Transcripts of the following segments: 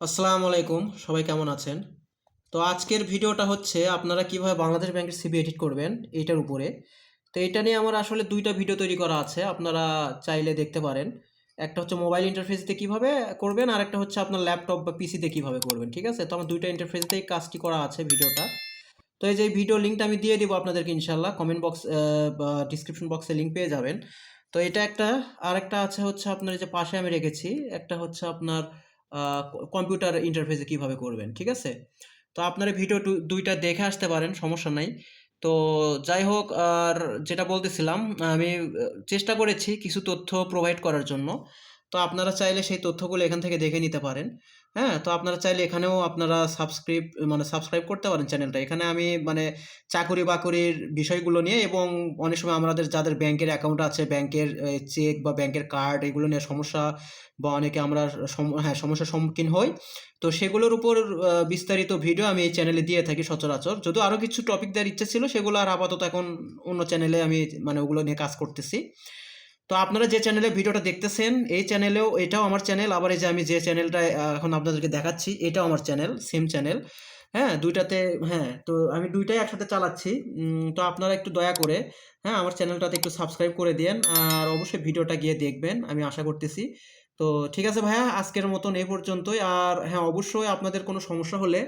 আসসালামু আলাইকুম, সবাই কেমন আছেন? তো আজকের ভিডিওটা হচ্ছে আপনারা কীভাবে বাংলাদেশ ব্যাংকের সিবি এডিট করবেন এইটার উপরে। তো এটা নিয়ে আমার আসলে দুইটা ভিডিও তৈরি করা আছে, আপনারা চাইলে দেখতে পারেন। একটা হচ্ছে মোবাইল ইন্টারফেস দিয়ে কীভাবে করবেন, আর একটা হচ্ছে আপনার ল্যাপটপ বা পিসিতে কীভাবে করবেন, ঠিক আছে? তো আমার দুইটা ইন্টারফেস দিয়েই কাজটি করা আছে ভিডিওটা। তো এই যে ভিডিও লিঙ্কটা আমি দিয়ে দিব আপনাদেরকে ইনশাল্লাহ কমেন্ট বক্স বা ডিসক্রিপশন বক্সে লিঙ্ক পেয়ে যাবেন। তো এটা একটা আর একটা আছে হচ্ছে আপনার যে পাশে আমি রেখেছি, একটা হচ্ছে আপনার কম্পিউটার ইন্টারফেসে কীভাবে করবেন, ঠিক আছে? তো আপনারা ভিডিও দুইটা দেখে আসতে পারেন, সমস্যা নাই। তো যাই হোক, আর যেটা বলতেছিলাম, আমি চেষ্টা করেছি কিছু তথ্য প্রোভাইড করার জন্য। তো আপনারা চাইলে সেই তথ্যগুলো এখান থেকে দেখে নিতে পারেন। হ্যাঁ তো আপনারা চাইলে এখানেও আপনারা সাবস্ক্রাইব মানে সাবস্ক্রাইব করতে পারেন চ্যানেলটা এখানে আমি মানে চাকুরি বাকুরির বিষয়গুলো নিয়ে এবং অনেক সময় আমাদের যাদের ব্যাংকের অ্যাকাউন্ট আছে, ব্যাংকের চেক বা ব্যাংকের কার্ড এগুলো নিয়ে সমস্যা বা অনেকে আমরা হ্যাঁ সমস্যার সম্মুখীন হই। তো সেগুলোর উপর বিস্তারিত ভিডিও আমি এই চ্যানেলে দিয়ে থাকি সচরাচর। যদিও আরও কিছু টপিক দেওয়ার ইচ্ছে ছিল, সেগুলো আর আপাতত এখন অন্য চ্যানেলে আমি মানে ওগুলো নিয়ে কাজ করতেছি। তো আপনারা যে চ্যানেলে ভিডিওটা দেখতেছেন, এই চ্যানেলেও এটাও আমার চ্যানেল আবার এই যে আমি যে চ্যানেলটা এখন আপনাদেরকে দেখাচ্ছি, এটাও আমার চ্যানেল সেম চ্যানেল হ্যাঁ দুইটাতে হ্যাঁ তো আমি দুইটাই একসাথে চালাচ্ছি। তো আপনারা একটু দয়া করে হ্যাঁ আমার চ্যানেলটাতে একটু সাবস্ক্রাইব করে দিন, আর অবশ্যই ভিডিওটা গিয়ে দেখবেন, আমি আশা করতেছি। তো ঠিক আছে ভাইয়া, আজকের মতন এই পর্যন্তই, আর হ্যাঁ অবশ্যই আপনাদের কোনো সমস্যা হলে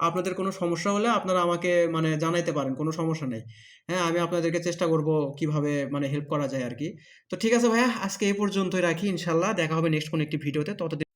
আপনাদের কোনো সমস্যা হলে আপনারা আমাকে মানে জানাইতে পারেন, কোনো সমস্যা নেই। হ্যাঁ আমি আপনাদেরকে চেষ্টা করব কীভাবে মানে হেল্প করা যায় আর কি তো ঠিক আছে ভাইয়া, আজকে এই পর্যন্তই রাখি ইনশাল্লাহ। দেখা হবে নেক্সট কোনো একটি ভিডিওতে ততদিন